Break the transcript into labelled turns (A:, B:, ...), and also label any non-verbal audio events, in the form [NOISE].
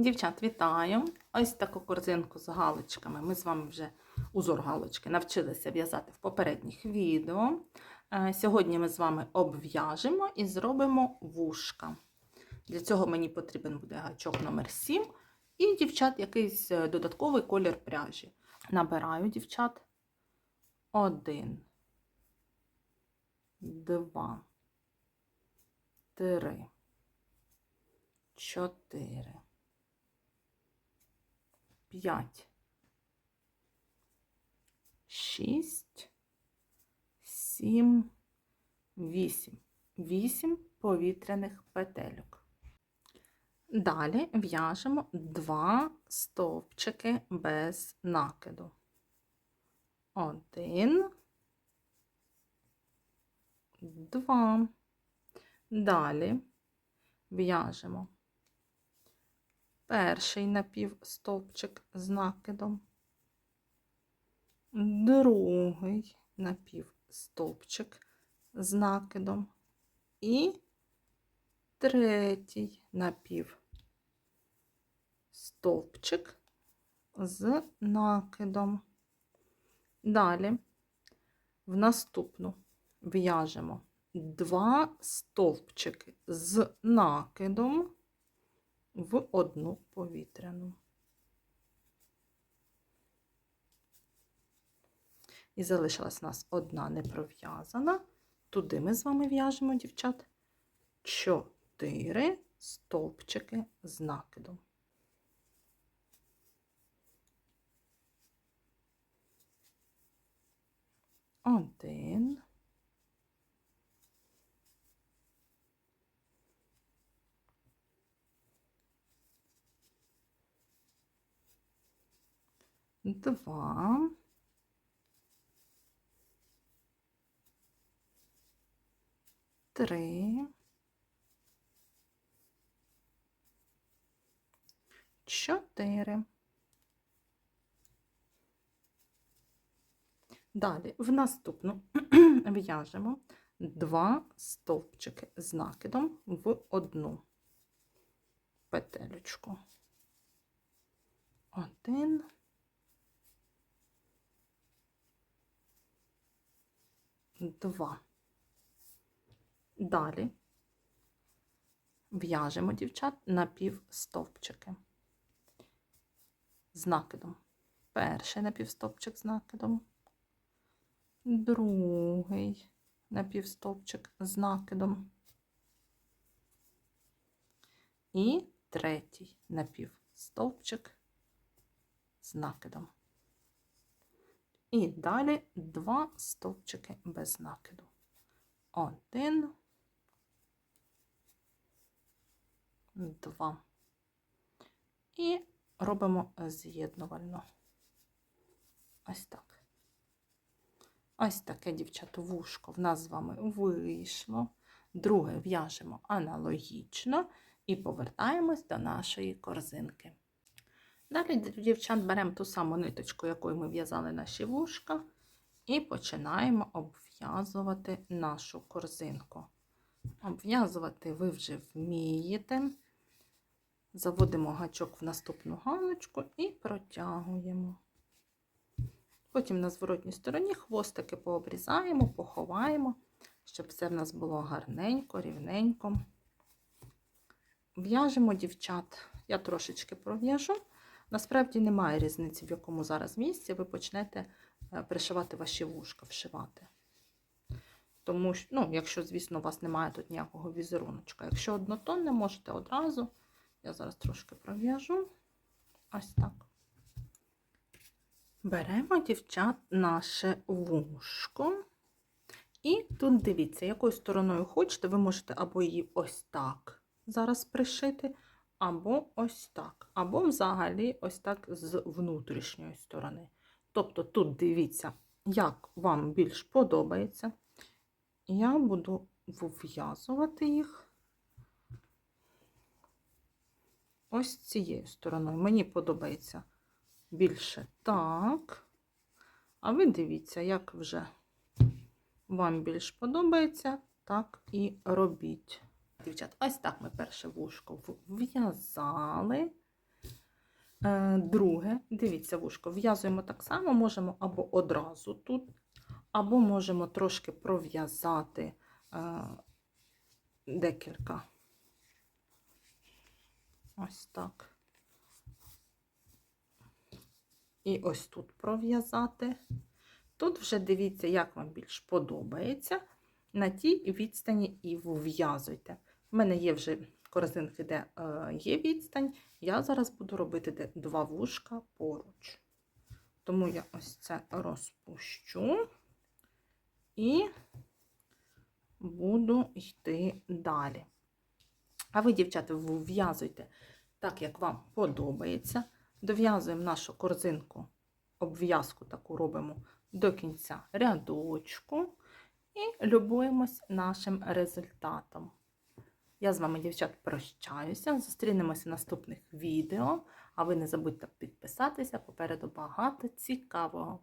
A: Дівчат, вітаю! Ось таку корзинку з галочками. Ми з вами вже узор галочки навчилися в'язати в попередніх відео. Е, Сьогодні ми з вами обв'яжемо і зробимо вушка. Для цього мені потрібен буде гачок номер 7 і, дівчат, якийсь е, додатковий колір пряжі. Набираю, дівчат, один, два, три, чотири. 5, 6, 7, 8. 8 повітряних петельок. Далі в'яжемо 2 стовпчики без накиду. Один, два. Далі в'яжемо перший напівстовпчик з накидом, другий напівстовпчик з накидом. І третій напівстовпчик з накидом. Далі в наступну в'яжемо два стовпчики з накидом в одну повітряну. І залишилась у нас одна не пров'язана. Туди ми з вами в'яжемо, дівчат, чотири стовпчики з накидом. Один. Два. Три. Чотири. Далі в наступну [CLEARS THROAT] в'яжемо два стовпчики з накидом в одну петелечку. Один. Два. Далі в'яжемо дівчат на півстовпчики з накидом. Перший напівстовпчик з накидом, другий напівстовпчик з накидом і третій напівстовпчик з накидом. І далі два стовпчики без накиду. Один, два. І робимо з'єднувально. Ось так. Ось таке, дівчата, вушко в нас з вами вийшло. Друге в'яжемо аналогічно і повертаємось до нашої корзинки. Далі, дівчат, беремо ту саму ниточку, якою ми в'язали наші вушка, і починаємо обв'язувати нашу корзинку. Обв'язувати ви вже вмієте. Заводимо гачок в наступну галочку і протягуємо. Потім на зворотній стороні хвостики пообрізаємо, поховаємо, щоб все в нас було гарненько, рівненько. В'яжемо дівчат, я трошечки пров'яжу. Насправді немає різниці, в якому зараз місці ви почнете е, пришивати ваші вушка, вшивати. Тому що, ну, якщо, звісно, у вас немає тут ніякого візеруночка. Якщо однотонне, можете одразу. Я зараз трошки пров'яжу. Ось так. Беремо, дівчат, наше вушко. І тут дивіться, якою стороною хочете, ви можете або її ось так зараз пришити, або ось так, або взагалі ось так з внутрішньої сторони. Тобто тут дивіться, як вам більш подобається. Я буду вв'язувати їх ось цією стороною. Мені подобається більше так. А ви дивіться, як вже вам більш подобається, так і робіть. Дівчат, ось так ми перше вушко в'язали. Е, друге, дивіться, вушко, в'язуємо так само, можемо або одразу тут, або можемо трошки пров'язати е, декілька. Ось так. І ось тут пров'язати. Тут вже дивіться, як вам більш подобається. На тій відстані і вв'язуйте. У мене є вже корзинки, де е, є відстань. Я зараз буду робити два вушка поруч. Тому я ось це розпущу і буду йти далі. А ви, дівчата, вв'язуйте так, як вам подобається. Дов'язуємо нашу корзинку, обв'язку таку робимо до кінця рядочку і любуємось нашим результатом. Я з вами, дівчат, прощаюся. Зустрінемося в наступних відео. А ви не забудьте підписатися, попереду багато цікавого.